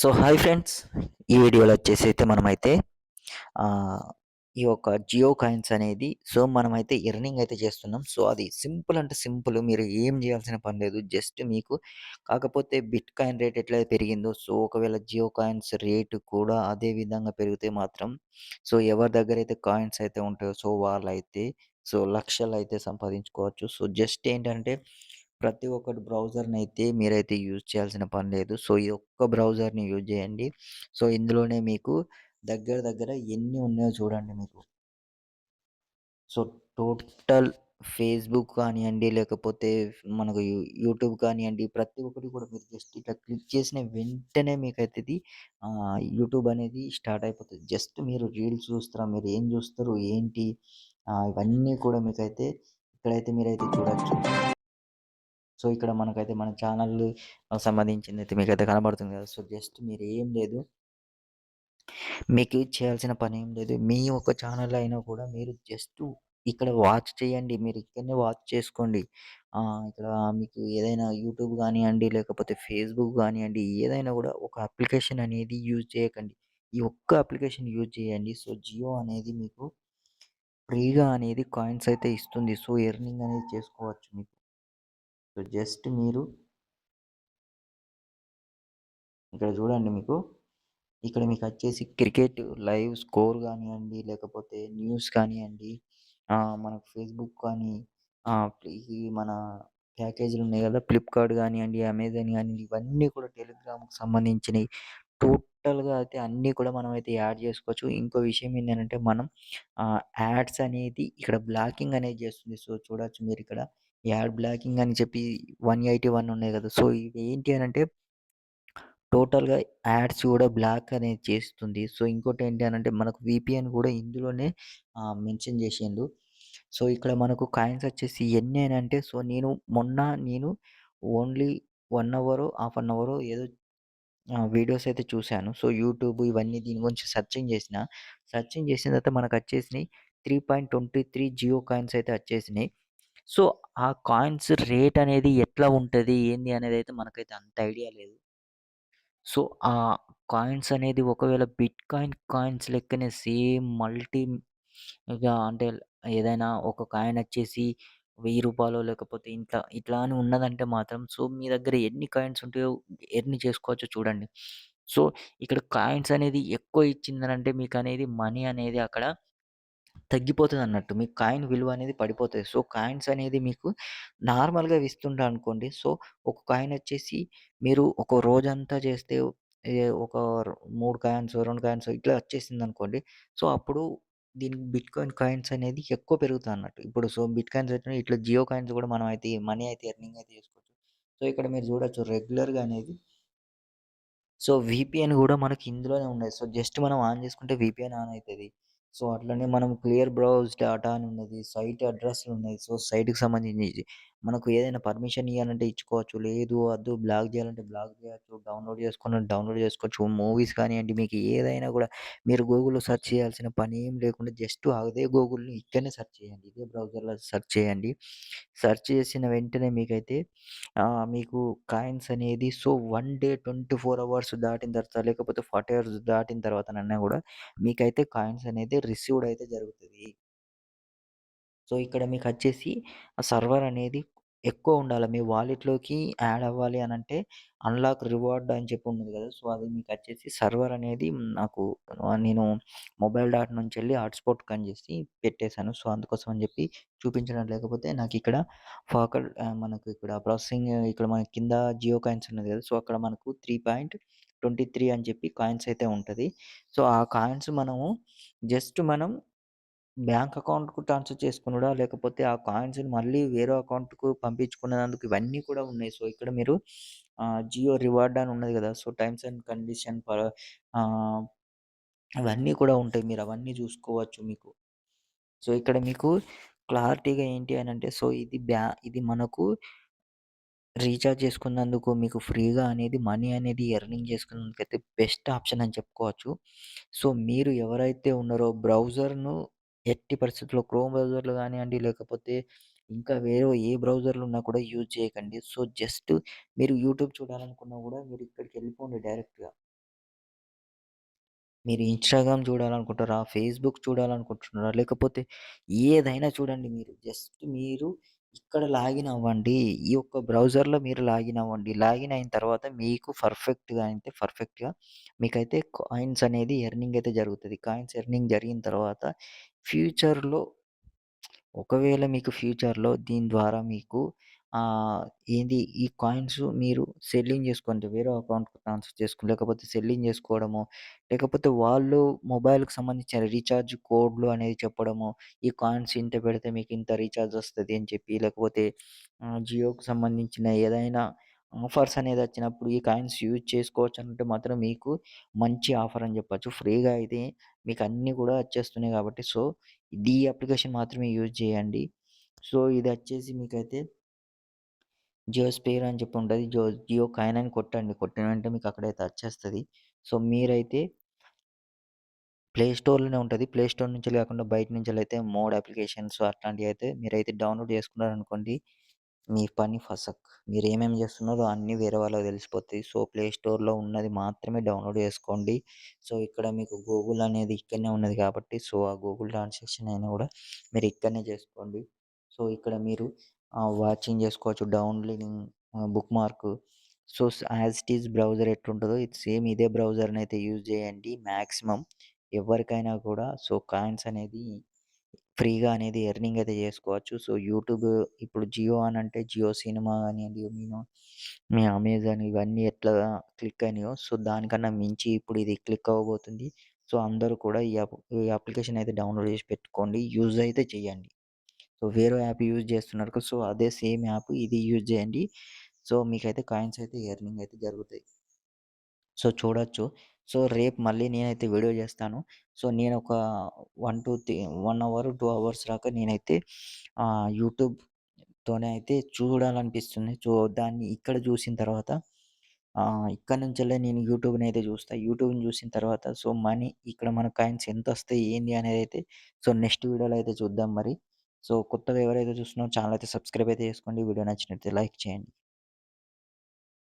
So hi friends ఈ వీడియోలో వచ్చేసి అయితే మనమైతే ఈ యొక్క జియో కాయిన్స్ అనేది సో మనమైతే ఎర్నింగ్ అయితే చేస్తున్నాం. సో అది సింపుల్ అంటే సింపుల్. మీరు ఏం చేయాల్సిన పని లేదు. జస్ట్ మీకు కాకపోతే బిట్ కాయిన్ రేట్ ఎట్లా పెరిగిందో సో ఒకవేళ జియో కాయిన్స్ రేట్ కూడా అదే విధంగా పెరిగితే మాత్రం సో ఎవరి దగ్గర అయితే కాయిన్స్ అయితే ఉంటాయో సో వాళ్ళైతే సో లక్షలైతే సంపాదించుకోవచ్చు. సో జస్ట్ ఏంటంటే ప్రతి ఒక్కటి బ్రౌజర్ని అయితే మీరైతే యూజ్ చేయాల్సిన పని లేదు. సో ఈ ఒక్క బ్రౌజర్‌ని యూజ్ చేయండి. సో ఇందులోనే మీకు దగ్గర దగ్గర ఎన్ని ఉన్నాయో చూడండి మీకు. సో టోటల్ ఫేస్‌బుక్ కానివ్వండి లేకపోతే మనకు యూ యూట్యూబ్ కానివ్వండి ప్రతి ఒక్కటి కూడా మీరు జస్ట్ ఇట్లా క్లిక్ చేసిన వెంటనే మీకైతే ఇది యూట్యూబ్ అనేది స్టార్ట్ అయిపోతుంది జస్ట్ మీరు రీల్స్ చూస్తారా, మీరు ఏం చూస్తారు, ఏంటి ఇవన్నీ కూడా మీకైతే ఇక్కడైతే మీరైతే చూడొచ్చు. సో ఇక్కడ మనకైతే మన ఛానల్ సంబంధించిందైతే మీకైతే కనబడుతుంది కదా! సో జస్ట్ మీరు ఏం లేదు మీకు చేయాల్సిన పని ఏం లేదు. మీ ఒక ఛానల్ అయినా కూడా మీరు జస్ట్ ఇక్కడ వాచ్ చేయండి. మీరు ఇక్కడనే వాచ్ చేసుకోండి. ఇక్కడ మీకు ఏదైనా యూట్యూబ్ కానివ్వండి లేకపోతే ఫేస్‌బుక్ కానివ్వండి ఏదైనా కూడా ఒక అప్లికేషన్ అనేది యూజ్ చేయకండి. ఈ ఒక్క అప్లికేషన్ యూజ్ చేయండి. సో జియో అనేది మీకు ఫ్రీగా అనేది కాయిన్స్ అయితే ఇస్తుంది. సో ఎర్నింగ్ అనేది చేసుకోవచ్చు మీకు. సో జస్ట్ మీరు ఇక్కడ చూడండి మీకు. ఇక్కడ మీకు వచ్చేసి క్రికెట్ లైవ్ స్కోర్ కానివ్వండి లేకపోతే న్యూస్ కానివ్వండి మనకు ఫేస్‌బుక్ కానీ, మన ప్యాకేజీలు ఉన్నాయి కదా ఫ్లిప్‌కార్ట్ కానివ్వండి అమెజాన్ కానీ ఇవన్నీ కూడా టెలిగ్రామ్‌కి సంబంధించినవి టోటల్‌గా అయితే అన్నీ కూడా మనం అయితే యాడ్ చేసుకోవచ్చు. ఇంకో విషయం ఏంటంటే మనం యాడ్స్ అనేది ఇక్కడ బ్లాకింగ్ అనేది చేస్తుంది. సో, చూడొచ్చు ఇక్కడ. యాడ్ బ్లాకింగ్ అని చెప్పి 181 ఉన్నాయి కదా సో, ఇది ఏంటి అని అంటే టోటల్‌గా యాడ్స్ కూడా బ్లాక్ అనేది చేస్తుంది. సో, ఇంకోటి ఏంటి అని అంటే మనకు విపిఎన్ కూడా ఇందులోనే మెన్షన్ చేసిండు. సో, ఇక్కడ మనకు కాయిన్స్ వచ్చేసి ఎన్ని అంటే సో, నేను మొన్న నేను only one hour half an hour ఏదో వీడియోస్ అయితే చూశాను సో, యూట్యూబ్ ఇవన్నీ దీని గురించి సెర్చింగ్ చేసిన. సెర్చింగ్ చేసిన తర్వాత మనకు వచ్చేసినాయి three point twenty three Jio coins అయితే వచ్చేసినాయి సో, ఆ కాయిన్స్ రేట్ అనేది ఎట్లా ఉంటుంది ఏంది అనేది అయితే మనకైతే అంత ఐడియా లేదు. సో, ఆ కాయిన్స్ అనేది ఒకవేళ బిట్ కాయిన్ కాయిన్స్ లెక్కనే సేమ్ మల్టీ అంటే ఏదైనా ఒక కాయిన్ వచ్చేసి వెయ్యి రూపాయలు లేకపోతే ఇంట్లో ఇట్లా అని ఉన్నదంటే మాత్రం సో, మీ దగ్గర ఎన్ని కాయిన్స్ ఉంటాయో ఎన్ని చేసుకోవచ్చో చూడండి. సో, ఇక్కడ కాయిన్స్ అనేది ఎక్కువ ఇచ్చిందనంటే మీకు అనేది మనీ అనేది అక్కడ తగ్గిపోతుంది అన్నట్టు మీకు కాయిన్ విలువ అనేది పడిపోతుంది సో, కాయిన్స్ అనేది మీకు నార్మల్‌గా ఇస్తుండే అనుకోండి. సో, ఒక కాయిన్ వచ్చేసి మీరు ఒక రోజంతా చేస్తే ఏ ఒక మూడు కాయిన్స్, రెండు కాయిన్స్ ఇట్లా వచ్చేసింది అనుకోండి సో, అప్పుడు దీనికి బిట్‌కాయిన్ కాయిన్స్ అనేది ఎక్కువ పెరుగుతాయన్నట్టు. ఇప్పుడు సో, బిట్ కాయిన్స్ అయితే ఇట్లా జియో కాయిన్స్ కూడా మనం అయితే మనీ అయితే ఎర్నింగ్ అయితే చేసుకోవచ్చు. సో, ఇక్కడ మీరు చూడొచ్చు రెగ్యులర్‌గా అనేది సో, విపిఎన్ కూడా మనకి ఇందులోనే ఉన్నాయి సో, జస్ట్ మనం ఆన్ చేసుకుంటే విపిఎన్ ఆన్ అవుతుంది సో, అట్లనే మనం క్లియర్ బ్రౌజ్ డేటా అని ఉన్నది. సైట్ అడ్రెస్‌లున్నాయి. సో, సైట్‌కి సంబంధించి మనకు ఏదైనా పర్మిషన్ ఇవ్వాలంటే ఇచ్చుకోవచ్చు. లేదు వద్దు బ్లాక్ చేయాలంటే బ్లాక్ చేయొచ్చు. డౌన్‌లోడ్ చేసుకున్న డౌన్‌లోడ్ చేసుకోవచ్చు. మూవీస్ కానివ్వండి మీకు ఏదైనా కూడా మీరు గూగుల్‌లో సెర్చ్ చేయాల్సిన పని ఏం లేకుండా జస్ట్ అదే గూగుల్‌ని ఇక్కడనే సెర్చ్ చేయండి. ఇదే బ్రౌజర్‌లో సెర్చ్ చేయండి. సెర్చ్ చేసిన వెంటనే మీకైతే మీకు కాయిన్స్ అనేది సో, వన్ డే 24 అవర్స్ దాటిన తర్వాత లేకపోతే 40 అవర్స్ దాటిన తర్వాతనన్నా కూడా మీకైతే కాయిన్స్ అనేది రిసీవ్డ్ అయితే జరుగుతుంది సో, ఇక్కడ మీకు వచ్చేసి సర్వర్ అనేది ఎక్కువ ఉండాలి. మీ వాలెట్‌లోకి యాడ్ అవ్వాలి అని అంటే అన్‌లాక్ రివార్డ్ అని చెప్పి ఉంది కదా సో, అది మీకు వచ్చేసి సర్వర్ అనేది నాకు నేను మొబైల్ డాట్ నుంచెళ్ళి హాట్‌స్పాట్ కన్ చేసి పెట్టేసాను. సో, అందుకోసం అని చెప్పి చూపించడం లేకపోతే నాకిక్కడ ఫాకల్ మనకు ఇక్కడ ప్రాసెసింగ్ ఇక్కడ మన కింద జియో కాయిన్స్ ఉన్నది కదా సో, అక్కడ మనకు 3.23 అని చెప్పి కాయిన్స్ అయితే ఉంటుంది సో, ఆ కాయిన్స్ మనము జస్ట్ మనం బ్యాంక్ అకౌంట్‌కు ట్రాన్స్‌ఫర్ చేసుకునుడా, లేకపోతే ఆ కాయిన్స్‌ని మళ్ళీ వేరే అకౌంట్‌కు పంపించుకునేందుకు ఇవన్నీ కూడా ఉన్నాయి. సో, ఇక్కడ మీరు జియో రివార్డ్ అని ఉన్నది కదా సో, టైమ్స్ అండ్ కండిషన్ పర్ అవన్నీ కూడా ఉంటాయి. మీరు అవన్నీ చూసుకోవచ్చు మీకు. సో, ఇక్కడ మీకు క్లారిటీగా ఏంటి అని అంటే సో, ఇది బ్యా ఇది మనకు రీఛార్జ్ చేసుకున్నందుకు మీకు ఫ్రీగా అనేది మనీ అనేది ఎర్నింగ్ చేసుకున్నందుకైతే బెస్ట్ ఆప్షన్ అని చెప్పుకోవచ్చు. సో, మీరు ఎవరైతే ఉన్నారో బ్రౌజర్‌ను ఎట్టి పరిస్థితుల్లో క్రోమ్ బ్రౌజర్‌లో కానివ్వండి లేకపోతే ఇంకా వేరే ఏ బ్రౌజర్‌లు ఉన్నా కూడా యూజ్ చేయకండి. సో, జస్ట్ మీరు యూట్యూబ్ చూడాలనుకున్నా కూడా మీరు ఇక్కడికెళ్ళిపోండి డైరెక్ట్‌గా. మీరు ఇన్‌స్టాగ్రామ్ చూడాలనుకుంటారా? ఫేస్‌బుక్ చూడాలనుకుంటున్నారా? లేకపోతే ఏదైనా చూడండి మీరు జస్ట్ మీరు ఇక్కడ లాగిన్ అవ్వండి. ఈ యొక్క బ్రౌజర్‌లో మీరు లాగిన్ అవ్వండి. లాగిన్ అయిన తర్వాత మీకు పర్ఫెక్ట్‌గా అయితే పర్ఫెక్ట్‌గా మీకైతే కాయిన్స్ అనేది ఎర్నింగ్ అయితే జరుగుతది. కాయిన్స్ ఎర్నింగ్ జరిగిన తర్వాత ఫ్యూచర్‌లో ఒకవేళ మీకు ఫ్యూచర్‌లో దీని ద్వారా మీకు ఆహ్, ఏంది ఈ కాయిన్స్ మీరు సెల్లింగ్ చేసుకోండి. వేరే అకౌంట్‌కి ట్రాన్స్‌ఫర్ చేసుకోండి లేకపోతే సెల్లింగ్ చేసుకోవడము లేకపోతే వాళ్ళు మొబైల్‌కి సంబంధించిన రీచార్జ్ కోడ్‌లు అనేది చెప్పడము, ఈ కాయిన్స్ ఇంత పెడితే మీకు ఇంత రీచార్జ్ వస్తది అని చెప్పి, లేకపోతే ఆహ్, జియోకి సంబంధించిన ఏదైనా ఆఫర్స్ అనేది వచ్చినప్పుడు ఈ కాయిన్స్ యూజ్ చేసుకోవచ్చు అంటే మాత్రం మీకు మంచి ఆఫర్ అని చెప్పొచ్చు. ఫ్రీగా అయితే మీకు అన్నీ కూడా వచ్చేస్తున్నాయి కాబట్టి సో, ఇది ఈ అప్లికేషన్ మాత్రమే యూజ్ చేయండి. సో, ఇది వచ్చేసి మీకైతే జియో స్పేర్ అని చెప్పి ఉంటుంది జియో జియో కాయిన్ అని కొట్టండి. కొట్టిన మీకు అక్కడైతే వచ్చేస్తుంది సో, మీరైతే ప్లే స్టోర్‌లోనే ఉంటుంది ప్లే స్టోర్ నుంచి కాకుండా బయట నుంచి అయితే మోడ్ అప్లికేషన్స్ అట్లాంటివి అయితే మీరైతే డౌన్‌లోడ్ చేసుకున్నారనుకోండి, మీ పని ఫసక్. మీరు ఏమేమి చేస్తున్నారో అన్నీ వేరే వాళ్ళకి తెలిసిపోతాయి. సో, ప్లే స్టోర్‌లో ఉన్నది మాత్రమే డౌన్‌లోడ్ చేసుకోండి. సో, ఇక్కడ మీకు గూగుల్ అనేది ఇక్కడనే ఉన్నది కాబట్టి, సో, ఆ గూగుల్ ట్రాన్సాక్షన్ అయినా కూడా మీరు ఇక్కడనే చేసుకోండి. సో, ఇక్కడ మీరు వాచింగ్ చేసుకోవచ్చు. Downloading bookmark so, as it is browser ఎట్లుంటుందో ఇది సేమ్ ఇదే బ్రౌజర్‌నయితే యూజ్ చేయండి మాక్సిమం. ఎవరికైనా కూడా సో, కాయిన్స్ అనేది ఫ్రీగా అనేది ఎర్నింగ్ అయితే చేసుకోవచ్చు. సో, యూట్యూబ్ ఇప్పుడు జియో అని అంటే జియో సినిమా కానియండి, మీను మీ అమెజాన్ ఇవన్నీ ఎట్లా క్లిక్ అయినాయో సో, దానికన్నా మించి ఇప్పుడు ఇది క్లిక్ అవ్వబోతుంది. సో, అందరూ కూడా ఈ ఈ అప్లికేషన్ అయితే డౌన్‌లోడ్ చేసి పెట్టుకోండి. యూజ్ అయితే చేయండి. సో, వేరే యాప్ యూజ్ చేస్తున్నారు సో, అదే సేమ్ యాప్ ఇది యూజ్ చేయండి. సో, మీకైతే కాయిన్స్ అయితే ఎర్నింగ్ అయితే జరుగుతాయి. సో, చూడొచ్చు. సో, రేపు మళ్ళీ నేనైతే వీడియో చేస్తాను. సో, నేను ఒక one two three one hour, two hours దాకా నేనైతే యూట్యూబ్‌తోనే అయితే చూడాలనిపిస్తుంది. సో, దాన్ని ఇక్కడ చూసిన తర్వాత ఇక్కడ నుంచి నుంచెల్లే నేను అయితే చూస్తా. యూట్యూబ్‌ని చూసిన తర్వాత సో, మనీ ఇక్కడ మన కాయిన్స్ ఎంత వస్తాయి ఏంటి అనేది అయితే సో, నెక్స్ట్ వీడియోలో అయితే చూద్దాం మరి. సో, కొత్తగా ఎవరైతే చూస్తున్నారో ఛానల్ అయితే సబ్స్క్రైబ్ అయితే చేసుకోండి. వీడియో నచ్చినట్లయితే లైక్ చేయండి.